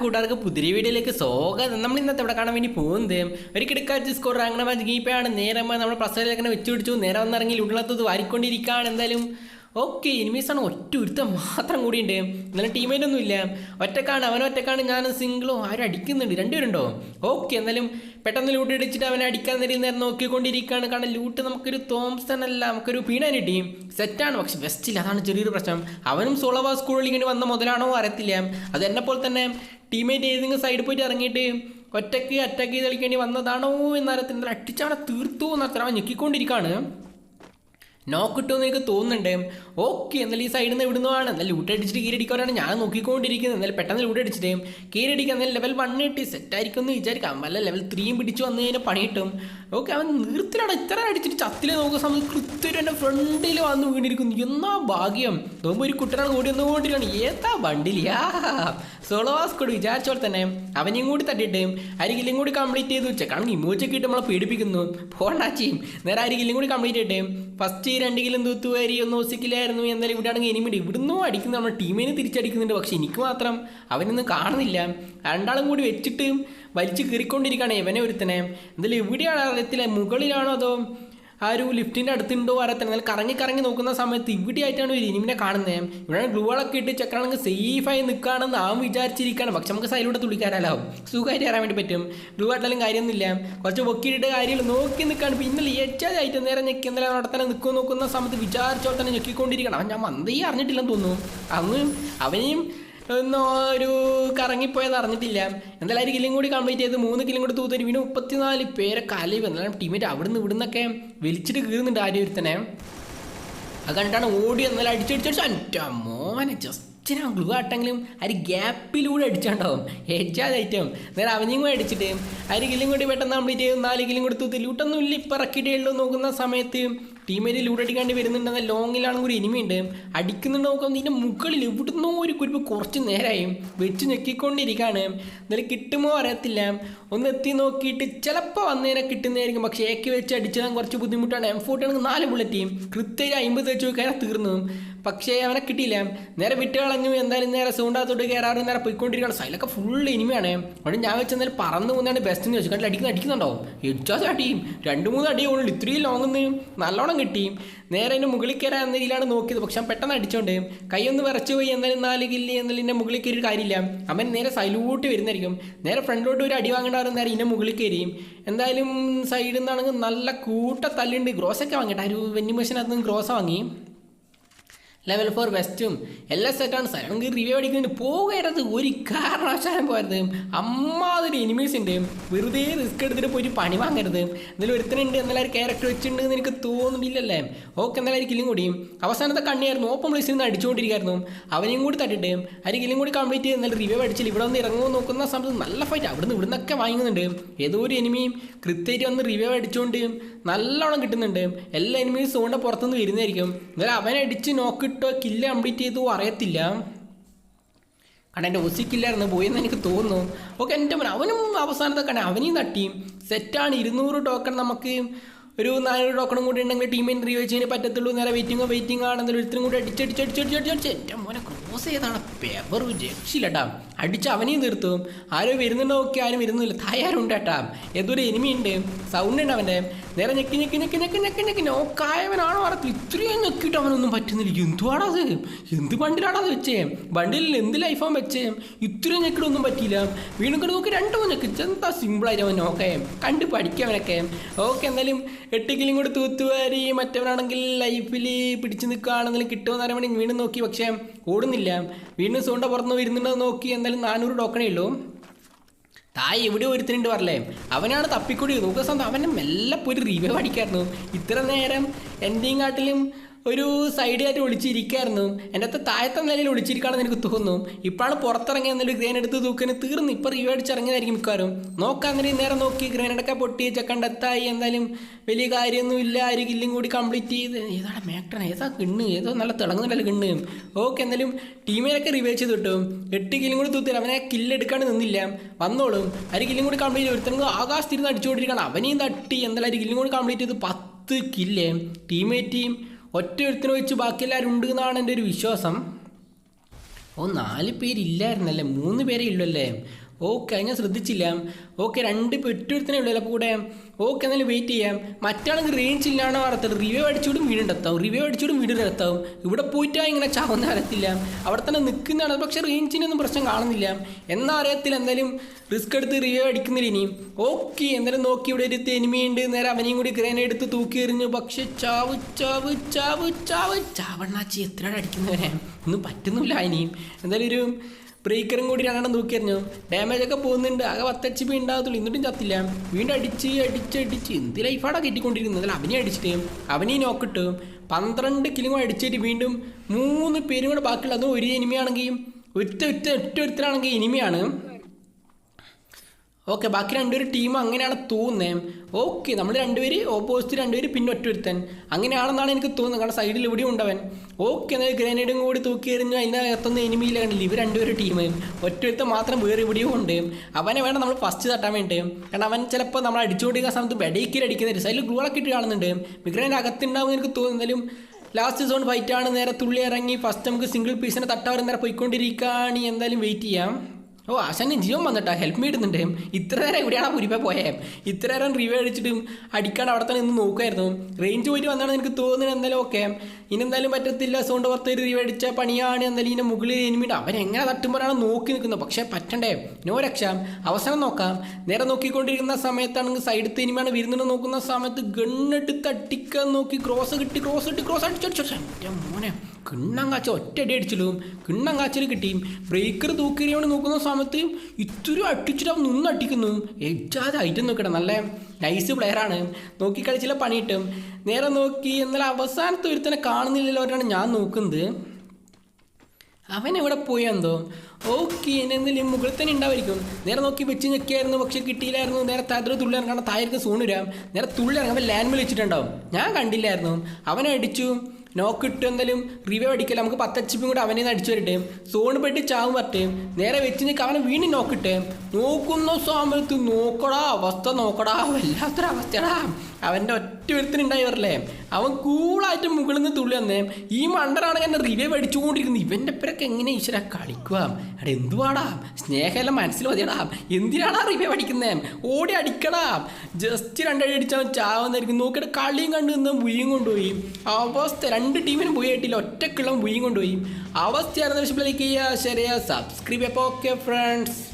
കൂട്ടുകാർക്ക് പുതിയ വീഡിയോയിലേക്ക് സ്വാഗതം. നമ്മൾ ഇന്നത്തെ ഇവിടെ കാണാൻ വേണ്ടി പോകുന്നത് ഒരു കിടക്കാച്ച് സ്കോർ അങ്ങനെ ഗീപ്പയാണ് നേരെ നമ്മൾ പ്രസവിലേക്ക് വെച്ചു പിടിച്ചു നേരെ വന്നിറങ്ങി ഉള്ളത്തത് വാരിക്കൊണ്ടിരിക്കുകയാണ്. എന്തായാലും ഓക്കെ എനിമീസാണ് ഒറ്റ ഒരുത്തം മാത്രം കൂടിയുണ്ട്. എന്നാലും ടീമേറ്റ് ഒന്നും ഇല്ല. ഒറ്റക്കാണ് അവൻ ഒറ്റക്കാണ് ഞാൻ സിംഗിളോ ആരും അടിക്കുന്നുണ്ട്. രണ്ടുപേരുണ്ടോ? ഓക്കെ എന്നാലും പെട്ടെന്ന് ലൂട്ട് അടിച്ചിട്ട് അവനെ അടിക്കാൻ നേരം നേരം നോക്കിക്കൊണ്ടിരിക്കുകയാണ്. കാരണം ലൂട്ട് നമുക്കൊരു തോംസൺ അല്ല നമുക്കൊരു പീണാനി ടീം സെറ്റാണ് പക്ഷെ ബെസ്റ്റില്ല അതാണ് ചെറിയൊരു പ്രശ്നം. അവനും സോളോവാ സ്കൂളിൽ ഇങ്ങനെ വന്ന മുതലാണോ അറിയത്തില്ല. അത് എന്നെ പോലെ തന്നെ ടീമേറ്റ് ഏതെങ്കിലും സൈഡിൽ പോയിട്ട് ഇറങ്ങിയിട്ട് ഒറ്റയ്ക്ക് അറ്റാക്ക് ചെയ്ത് കളിക്കേണ്ടി വന്നതാണോ എന്നറിയത്തില്ല. അടിച്ചവനെ തീർത്തു എന്നത്ര അവൻ ഞെക്കിക്കൊണ്ടിരിക്കുകയാണ്. നോക്ക് കിട്ടുമെന്ന് എനിക്ക് തോന്നുന്നുണ്ട്. ഓക്കെ എന്നാൽ ഈ സൈഡിൽ നിന്ന് ഇവിടുന്നാണ്. എന്നാൽ ലൂട്ട് അടിച്ചിട്ട് കീരടിക്കാനാണ് ഞാൻ നോക്കിക്കൊണ്ടിരിക്കുന്നത്. എന്നാൽ പെട്ടെന്ന് ലൂട്ട് അടിച്ചിട്ട് കീരടിക്കാൻ എന്നാൽ ലെവൽ വൺ കിട്ടി സെറ്റ് ആയിരിക്കും എന്ന് വിചാരിക്കാം വല്ല ലെവൽ ത്രീയും പിടിച്ച് വന്നു കഴിഞ്ഞാൽ പണി കിട്ടും ഓക്കെ അവൻ നിർത്തിലാണ്. ഇത്ര അടിച്ചിട്ട് ചത്തിൽ നോക്കുന്ന സമയത്ത് കൃത്യം എന്റെ ഫ്രണ്ടിൽ വന്ന് വീണിരിക്കുന്നു. എന്നാ ഭാഗ്യം. നോക്കുമ്പോൾ ഒരു കുട്ടനാണ് കൂടി വന്നുകൊണ്ടിരിക്കുകയാണ് ഏതാ സോളോ സോളോവാസ്കോട് വിചാരിച്ച പോലെ തന്നെ അവനെയും കൂടി തട്ടിയിട്ട് അരികിലും കൂടി കംപ്ലീറ്റ് ചെയ്ത്. കാരണം ഇമോജൊക്കെ ഇട്ട് നമ്മളെ പേടിപ്പിക്കുന്നു പോണ്ടാച്ചിയും നേരെ അരികിലും കൂടി കംപ്ലീറ്റ് ചെയ്തിട്ട് ഫസ്റ്റ് രണ്ട് കിലും തൂത്തുവാരി ഒന്നും ഒസിക്കില്ലായിരുന്നു എന്നാലും ഇവിടെ ആണെങ്കിൽ ഇവിടെ ഇവിടുന്നോ അടിക്കുന്ന നമ്മുടെ ടീമിനെ തിരിച്ചടിക്കുന്നുണ്ട്. പക്ഷേ എനിക്ക് മാത്രം അവനൊന്നും കാണുന്നില്ല. രണ്ടാളും കൂടി വെച്ചിട്ട് വലിച്ചു കീറിക്കൊണ്ടിരിക്കുകയാണ് ഇവനെ ഒരുത്തനെ. എന്തായാലും എവിടെയാണ് അറിയത്തില്ല മുകളിലാണോ അതോ ആ ഒരു ലിഫ്റ്റിന്റെ അടുത്തുണ്ടോ അറിയത്തില്ല എന്നാൽ കറങ്ങി കറങ്ങി നോക്കുന്ന സമയത്ത് ഇവിടെ ആയിട്ടാണ് ഒരു ഇനിമിനെ കാണുന്നത് ഇവിടെ ഗ്ലൂകളൊക്കെ ഇട്ട് ചെക്കറാണെങ്കിൽ സേഫായി നിൽക്കുകയാണെന്ന് ആ വിചാരിച്ചിരിക്കുകയാണ് പക്ഷെ നമുക്ക് സൈഡിലൂടെ തുളിക്കാനല്ലോ സുഖമായിട്ട് കയറാൻ വേണ്ടി പറ്റും. ഗ്ലൂ ആയിട്ടാലും കാര്യമൊന്നുമില്ല. കുറച്ച് പൊക്കിയിട്ട് കാര്യങ്ങൾ നോക്കി നിൽക്കുകയാണ് പിന്നെ എച്ചാതായിട്ട് നേരെ ഞെക്കി എന്തായാലും അവിടെ തന്നെ നോക്കുന്ന സമയത്ത് വിചാരിച്ചോടെ തന്നെ ഞെക്കിക്കൊണ്ടിരിക്കണം ഞാൻ മന്ദേ അറിഞ്ഞിട്ടില്ലെന്ന് തോന്നുന്നു. അന്ന് അവനെയും ഒരു കറങ്ങിപ്പോയത് അറിഞ്ഞിട്ടില്ല. എന്തായാലും ഒരു കില്ലും കൂടി കംപ്ലീറ്റ് ചെയ്ത് മൂന്ന് കില്ലും കൂടി തൂത്തൊരു പിന്നെ മുപ്പത്തിനാല് പേരെ കലി എന്നാലും ടീമേറ്റ് അവിടുന്ന് ഇവിടുന്നൊക്കെ വലിച്ചിട്ട് കീറുന്നുണ്ട് ആരും ഒരുത്തനെ. അത് കണ്ടാണ് ഓടി എന്നാലും അടിച്ചടിച്ചടിച്ച് എന്റെ മോനെ ജസ്റ്റ് ഞാൻ ഗ്ലൂ ആട്ടെങ്കിലും ഒരു ഗ്യാപ്പിലൂടെ അടിച്ചാണ്ടാവും. ഏറ്റാതെ ഐറ്റം നേരെ അവനെയും കൂടെ അടിച്ചിട്ട് ഒരു കില്ലും കൂടി പെട്ടെന്ന് കംപ്ലീറ്റ് ചെയ്തു നാല് കില്ലും കൂടി തൂത്ത് ലൂട്ടൊന്നും ഇല്ല ഇപ്പം ഇറക്കിയിട്ടേ ഉള്ളൂ നോക്കുന്ന സമയത്ത് ടീമേറ്റ് ലൂട്ട് അടിക്കാണ്ട് വരുന്നുണ്ടെന്ന ലോങ്ങിലാണ് ഒരു ഇനിമയുണ്ട് അടിക്കുന്നുണ്ട് നോക്കാം. ഇതിന്റെ മുകളിൽ ഇവിടുന്നോ ഒരു കുരിപ്പ് കുറച്ച് നേരമായി വെച്ച് ഞെക്കിക്കൊണ്ടിരിക്കുകയാണ് എന്നാലും കിട്ടുമോ അറിയത്തില്ല. ഒന്ന് എത്തി നോക്കിയിട്ട് ചിലപ്പോൾ വന്നേനെ കിട്ടുന്നതായിരിക്കും. പക്ഷേ ഏക്കി വെച്ച് അടിച്ചാൽ കുറച്ച് ബുദ്ധിമുട്ടാണ്. എം ഫോർട്ടി നാല് ബുള്ളറ്റ് കൃത്യമായി അമ്പത് വെച്ച് കയറാൻ തീർന്നു. പക്ഷേ അവനെ കിട്ടിയില്ല. നേരെ വിട്ട് കളഞ്ഞു. എന്തായാലും നേരെ സൗണ്ടാത്തോട്ട് കയറാറ് നേരെ പോയിക്കൊണ്ടിരിക്കുകയാണ്. സൈലൊക്കെ ഫുൾ ഇനിമയാണ് അവിടെ ഞാൻ വെച്ച് എന്നാലും പറന്ന് പോകുന്നതാണ് ബെസ്റ്റ് എന്ന് വെച്ചു കണ്ടിട്ട് അടിക്കുന്ന അടിക്കുന്നുണ്ടോ? എഡ്ജാസ് അടിയും രണ്ട് മൂന്ന് അടിയേ ഉള്ളൂ. ഇത്രയും ലോങ്ങുന്ന് നല്ലോണം കിട്ടി നേരെ അതിന് മുകളിൽ കയറാൻ എന്ന രീതിയിലാണ് നോക്കിയത്. പക്ഷെ അവൻ പെട്ടെന്ന് അടിച്ചോണ്ട് കൈയൊന്ന് വിറച്ചു പോയി. എന്നാലും നാല് കില്ലി എന്നാലും എന്റെ മുകളിൽ കയറി കാര്യമില്ല. അവൻ നേരെ സൈലൂട്ട് വരുന്നതായിരിക്കും. നേരെ ഫ്രണ്ടിലോട്ട് ഒരു അടി വാങ്ങേണ്ടവർ നേരെ ഇതിന്റെ മുകളിൽ കയറിയും. എന്തായാലും സൈഡിൽ നിന്നാണെങ്കിൽ നല്ല കൂട്ട തല്ലുണ്ട്. ഗ്രോസൊക്കെ വാങ്ങിയിട്ട് ആ ഒരു വെന്നി മെഷീനകത്ത് നിന്ന് ഗ്രോസ് വാങ്ങി. ലെവൽ ഫോർ വെസ്റ്റും എല്ലാ സെറ്റാണ് നമുക്ക് റിവ്യൂ അടിക്കുന്നുണ്ട്. പോകരുത് ഒരു കാരണവശാലും പോരുത് അമ്മാതിരി എനിമീസ് ഉണ്ട്. വെറുതെ റിസ്ക് എടുത്തിട്ട് പോയിട്ട് പണി വാങ്ങരുത്. എന്നാലും ഒരുത്തനുണ്ട്. എന്നാലും ക്യാരക്ടർ വെച്ചിട്ടുണ്ട് എന്ന് എനിക്ക് തോന്നുന്നില്ലല്ലേ? ഓക്കെ എന്നാലും കില്ലും കൂടിയും അവസാനത്തെ കണ്ണിയായിരുന്നു. ഓപ്പൺ പ്ലേസിൽ നിന്ന് അടിച്ചുകൊണ്ടിരിക്കുന്നു അവനെയും കൂടി തട്ടിട്ട് ഒരു കില്ലും കൂടി കംപ്ലീറ്റ് ചെയ്ത് എന്നാലും റിവ്യൂ അടിച്ചില്ല. ഇവിടെ വന്ന് ഇറങ്ങുമോ നോക്കുന്ന സമയത്ത് നല്ല ഫൈറ്റ് അവിടുന്ന് ഇവിടുന്നൊക്കെ വാങ്ങുന്നുണ്ട് ഏതോ ഒരു എനിമിയും കൃത്യമായിട്ട് വന്ന് റിവ്യൂ അടിച്ചുകൊണ്ട് നല്ലോണം കിട്ടുന്നുണ്ട്. എല്ലാ എനിമീസ് സോണിന്റെ പുറത്തുനിന്ന് വരുന്നതായിരിക്കും. എന്നാലും അടിച്ച് നോക്കിട്ടോ കില്ല് കംപ്ലീറ്റ് ചെയ്തു അറിയത്തില്ല. കാരണം എന്റെ ഒസിക്കില്ലായിരുന്നു പോയെന്ന് എനിക്ക് തോന്നുന്നു. ഓക്കെ എന്റെ മോൻ അവനും അവസാനത്തെ കാരണം അവനെയും തട്ടി. സെറ്റാണ് ഇരുന്നൂറ് ടോക്കൺ നമുക്ക് ഒരു നാനൂറ് ടോക്കണും കൂടി ഉണ്ടെങ്കിൽ ടീമിന് റിവ്യൂ ചെയ്യാൻ പറ്റത്തുള്ളൂ. നേരെ വെയിറ്റിങ്ങോ വെയിറ്റിംഗ് ആണെന്നൊരു ഒരുത്തിനും കൂടി അടിച്ചടിച്ചടിച്ചടിച്ചടിച്ചടിച്ച് എന്റെ മോനെ ക്രോസ് ചെയ്താണ് പേപ്പർ രക്ഷയില്ലട്ടാ അടിച്ച് അവനെയും തീർത്തു ആരോ വരുന്നുണ്ടോ ഒക്കെ ആരും വരുന്നില്ല. തായാരുണ്ട് കേട്ടാ എനിമി ഉണ്ട് സൗണ്ട് ഉണ്ട് അവന്റെ. നേരെ ഞെക്കി ഞെക്കി ഞെക്കി ഞെക്കി ഞെക്കി ഞെക്കി. നോക്കായവനാണോ അറിയത്തില്ല ഇത്രയും ഞെക്കിയിട്ട് അവനൊന്നും പറ്റുന്നില്ല. എന്തുവാടാ അത്? എന്ത് ബണ്ടിലാടാ അത് വെച്ചേ? ബണ്ടിലിൽ എന്ത് ലൈഫാൻ വെച്ചേ? ഇത്രയും ഞെക്കിടൊന്നും പറ്റിയില്ല. വീണ്ടും കൂടെ നോക്കി രണ്ട് മൂന്ന് ഞെക്കി. എന്താ സിമ്പിളായിട്ട് അവൻ നോക്കേ? കണ്ട് പഠിക്കവനൊക്കെ ഓക്കെ എന്തായാലും എട്ട് കിലും കൂടി തൂത്തുവാരി. മറ്റവനാണെങ്കിൽ ലൈഫിൽ പിടിച്ചു നിൽക്കുകയാണെങ്കിലും കിട്ടുമെന്ന് അറിയാൻ വീണ്ടും നോക്കി. പക്ഷേ ഓടുന്നില്ല. വീണ്ടും സോണ്ട പുറത്തുനിന്ന് വരുന്നുണ്ടോ നോക്കി എന്തായാലും നാനൂറ് ടോക്കണേ ഉള്ളൂ. തായ് എവിടെ ഒരുത്തിനുണ്ട് പറഞ്ഞേ അവനാണ് തപ്പിക്കൂടി. നോക്കുന്ന സ്വന്തം അവനെ മെല്ലെ പോയി റിവ്യൂ അടിക്കായിരുന്നു. ഇത്ര നേരം എന്റെയും കാട്ടിലും ഒരു സൈഡായിട്ട് ഒളിച്ചിരിക്കായിരുന്നു. എന്റെ അകത്ത് താഴത്തെ നിലയിൽ ഒളിച്ചിരിക്കുകയാണെന്ന് എനിക്ക് തോന്നുന്നു. ഇപ്പോഴാണ് പുറത്തിറങ്ങി എന്നൊരു ഗ്രേൻ എടുത്ത് തൂക്കിന് തീർന്നു ഇപ്പോൾ റിവ്യൂ അടിച്ചിറങ്ങിയതായിരിക്കും മിക്കവാറും. നോക്കാൻ നേരം നേരെ നോക്കി ഗ്രേനഡൊക്കെ പൊട്ടി ചെക്കണ്ടെത്തായി എന്തായാലും വലിയ കാര്യമൊന്നും ഇല്ല. ഒരു കില്ലും കൂടി കംപ്ലീറ്റ് ചെയ്ത്. ഏതാണ് മേക്ടൺ ഏതാ കിണ്ണ് ഏതോ നല്ല തിളങ്ങുന്നുണ്ടല്ലോ കിണ്ണ് ഓക്കെ എന്തായാലും ടീമിനൊക്കെ റിവൈവ് ചെയ്ത് കിട്ടും. എട്ട് കില്ലും കൂടി തൂത്തില്ല അവനെ കില്ലെടുക്കാണ്ട് നിന്നില്ല. വന്നോളും. ഒരു കില്ലും കൂടി കംപ്ലീറ്റ് ചെയ്ത് ഒരുത്തങ്ങൾ ആകാശത്തിരുന്ന് അടിച്ചുകൊണ്ടിരിക്കണം അവനെയും തട്ടി എന്തായാലും ഒരു കില്ലും കൂടി കംപ്ലീറ്റ് ചെയ്ത് പത്ത് കില്ലേ ടീമേറ്റ് ടീം ഒറ്റ എഴുത്തിന് വെച്ച് ബാക്കി എല്ലാവരും ഉണ്ട് എന്നാണ് എന്റെ ഒരു വിശ്വാസം. ഓ നാല് പേരില്ലായിരുന്നല്ലേ? മൂന്ന് പേരേ ഉള്ളൂ ഓക്കെ ഞാൻ ശ്രദ്ധിച്ചില്ല. ഓക്കെ രണ്ട് പെറ്റൊരുത്തനെ ഉള്ളൂ അപ്പോൾ കൂടെ. ഓക്കെ എന്നാലും വെയിറ്റ് ചെയ്യാം. മറ്റാണെങ്കിൽ റേഞ്ച് ഇല്ലാണോ വാർത്തത് റിവ്യൂ അടിച്ചുകൂടും എത്താവും റിവ്യൂ അടിച്ചുകൂടും എത്താവും ഇവിടെ പോയിട്ടാ ഇങ്ങനെ ചാവുന്ന അറിയത്തില്ല അവിടെ തന്നെ നിൽക്കുന്നതാണ്. പക്ഷെ റേഞ്ചിനൊന്നും പ്രശ്നം കാണുന്നില്ല. എന്നാ അറിയത്തില്ല. എന്തായാലും റിസ്ക് എടുത്ത് റിവ്യൂ അടിക്കുന്നില്ല ഇനിയും. ഓക്കെ എന്തായാലും നോക്കി ഇവിടെ ഒരു തെനിമയുണ്ട് നേരെ അവനെയും കൂടി ഗ്രേന എടുത്ത് തൂക്കി എറിഞ്ഞു. പക്ഷെ ചാവ് ചാവ് ചാവ് ചാവ്. ചാവണ്ണാച്ചി എത്രയാണ് അടിക്കുന്നവരെ ഒന്നും പറ്റുന്നില്ല ഇനിയും. എന്തായാലും ഒരു ബ്രേക്കറും കൂടി രണ്ടെണ്ണം തൂക്കിയെറിഞ്ഞു. ഡാമേജ് ഒക്കെ പോകുന്നുണ്ട്. ആകെ പത്തച്ച് പി ഉണ്ടാകത്തുള്ളൂ എന്നിട്ടും ചത്തില്ല. വീണ്ടും അടിച്ച് അടിച്ച് അടിച്ച്. എന്ത് ലൈഫാടാ കിട്ടിക്കൊണ്ടിരിക്കുന്നത് അതിൽ അവനെ അടിച്ചിട്ട് അവനെയും നോക്കിട്ട് പന്ത്രണ്ട് കിലും അടിച്ചിട്ട് വീണ്ടും മൂന്ന് പേരും കൂടെ ബാക്കിയുള്ള അതും ഒരു എനിമിയാണെങ്കിൽ ഒറ്റ ഒറ്റ ഒറ്റ ഒരുത്തരാണെങ്കിൽ എനിമിയാണ് ഓക്കെ ബാക്കി രണ്ടുപേരും ടീം അങ്ങനെയാണ് തോന്നുന്നത് ഓക്കെ നമ്മൾ രണ്ടുപേര് ഓപ്പോസിറ്റ് രണ്ടുപേര് പിന്നെ ഒറ്റ ഒരുത്തൻ അങ്ങനെയാണെന്നാണ് എനിക്ക് തോന്നുന്നത്. കാരണം സൈഡിൽ ഇവിടെയും ഉണ്ടവൻ. ഓക്കെ എന്നാൽ ഗ്രനേഡും കൂടി തൂക്കി എറിഞ്ഞു അതിന്റെ അകത്തൊന്നും എനിമിയില്ല കണ്ടില്ല? ഇവർ രണ്ടുപേരും ടീം ഒറ്റ ഒരുത്തൻ മാത്രം വേറെ ഇവിടെയും ഉണ്ട്. അവനെ വേണം നമ്മൾ ഫസ്റ്റ് തട്ടാൻ വേണ്ടി കാരണം അവൻ ചിലപ്പോൾ നമ്മൾ അടിച്ചുകൊണ്ടിരിക്കുന്ന സമയത്ത് ബെഡേക്കിൽ അടിക്കുന്ന സൈഡിൽ ഗ്ലൂളൊക്കെ ഇട്ട് കാണുന്നുണ്ട്. മിഗ്രൈന്റെ അകത്തുണ്ടാവും എനിക്ക് തോന്നുന്നതിലും ലാസ്റ്റ് സോൺ ഫൈറ്റാണ് നേരെ തുള്ളി ഇറങ്ങി. ഫസ്റ്റ് നമുക്ക് സിംഗിൾ പീസിനെ തട്ടാവരും നേരെ പോയിക്കൊണ്ടിരിക്കുകയാണ് എന്തായാലും വെയിറ്റ് ചെയ്യാം. ഓ ആശാന് ജീവൻ വന്നിട്ടാ. ഹെൽപ്പ് മീ ഇടുന്നുണ്ട്. ഇത്ര നേരം എവിടെയാണ് പുരിപ്പ പോയേ? ഇത്ര നേരം റിവ്യൂ അടിച്ചിട്ടും അടിക്കാണ്ട് അവിടെ തന്നെ നിന്ന് നോക്കുമായിരുന്നു റേഞ്ച് പോയിട്ട് വന്നാണ് എനിക്ക് തോന്നുന്നത് എന്തായാലും ഓക്കെ ഇനി എന്തായാലും പറ്റത്തില്ല. സൗണ്ട് പുറത്ത് റിവ്യൂ അടിച്ച പണിയാണ്. എന്തായാലും ഇതിന്റെ മുകളിൽ എനിമിട്ട് അവൻ എങ്ങനെ തട്ടുമ്പോഴാണ് നോക്കി നിൽക്കുന്നത്? പക്ഷേ പറ്റണ്ടേ? നോ രക്ഷ. അവസരം നോക്കാം. നേരെ നോക്കിക്കൊണ്ടിരിക്കുന്ന സമയത്താണെങ്കിൽ സൈഡത്ത് ഇനിമാണ് വരുന്നുണ്ട് നോക്കുന്ന സമയത്ത് ഗണ്ണിട്ട് തട്ടിക്കാൻ നോക്കി. ക്രോസ് കിട്ടി ക്രോസ് ഇട്ട് ക്രോസ് അടിച്ചു മോനെ. കിണ്ണം കാച്ച ഒറ്റ അടി അടിച്ചിടും കിണ്ണം കാച്ചൽ കിട്ടിയും. ബ്രേക്കർ തൂക്കിയോണ്ട് നോക്കുന്ന സമയത്ത് ഇത്തിരി അട്ടിച്ചിട്ട് അവൻ നിന്ന് അട്ടിക്കുന്നു എജാതെ ഐറ്റം നോക്കണം നല്ല നൈസ് പ്ലെയറാണ് നോക്കി കളിച്ചില്ല പണിയിട്ടും. നേരെ നോക്കി എന്നാൽ അവസാനത്തെ ഒരുത്തനെ കാണുന്നില്ലല്ലോ അവരാണ് ഞാൻ നോക്കുന്നത്. അവൻ എവിടെ പോയി എന്തോ? ഓക്കെ എന്തെങ്കിലും മുകളിൽ തന്നെ ഉണ്ടാവായിരിക്കും. നേരെ നോക്കി വെച്ച് ഞെക്കിയായിരുന്നു പക്ഷെ കിട്ടിയില്ലായിരുന്നു. നേരെ താഴെ തുള്ളി ഇറങ്ങണം താഴേക്ക് സൂണിരാം നേരെ തുള്ളി ഇറങ്ങാൻ അവൻ ലാൻഡ് വിളിച്ചിട്ടുണ്ടാവും ഞാൻ കണ്ടില്ലായിരുന്നു. അവനെ അടിച്ചു. നോക്കിട്ട് കിട്ടുമെങ്കിലും റിവ്യൂ അടിക്കല്ല? നമുക്ക് പത്തച്ചിപ്പും കൂടെ അവനെ അടിച്ചു വരട്ടെ. സോണ് പെട്ടി ചാവും പറ്റേ നേരെ വെച്ച് നിൽക്കുക അവനെ വീണ്ടും നോക്കിട്ടെ നോക്കുന്ന സമയത്ത് നോക്കടാ. അവസ്ഥ നോക്കടാ. വല്ലാത്തൊരു അവസ്ഥയാടാ അവന്റെ ഒറ്റ ഒരുത്തിനുണ്ടായി വരല്ലേ അവൻ കൂളായിട്ട് മുകളിൽ നിന്ന് തുള്ളി വന്നേ. ഈ മണ്ടനാണ് എന്നെ റിവ്യൂ അടിച്ചുകൊണ്ടിരിക്കുന്നത് ഇവന്റെ പേരൊക്കെ എങ്ങനെ ഈശ്വര കളിക്കുക എടാ എന്തുവാടാ? സ്നേഹമെല്ലാം മനസ്സിൽ മതിയടാ എന്തിനാടാ റിവ്യൂ അടിക്കുന്നേ ഓടി അടിക്കടാ. ജസ്റ്റ് രണ്ടടി അടിച്ചവൻ ചാവുന്നായിരിക്കും നോക്കിയിട്ട് കളിയും കണ്ടു നിന്ന് ബുയ്യും കൊണ്ടുപോയി. അവസ്ഥ രണ്ട് ടീമിനും ബുയി ആയിട്ടില്ല ഒറ്റക്കുള്ള ബുയും കൊണ്ടുപോയി അവസ്ഥയാണ് ശരിയാ സബ്സ്ക്രൈബ് അപ്പോൾ ഓക്കെ ഫ്രണ്ട്സ്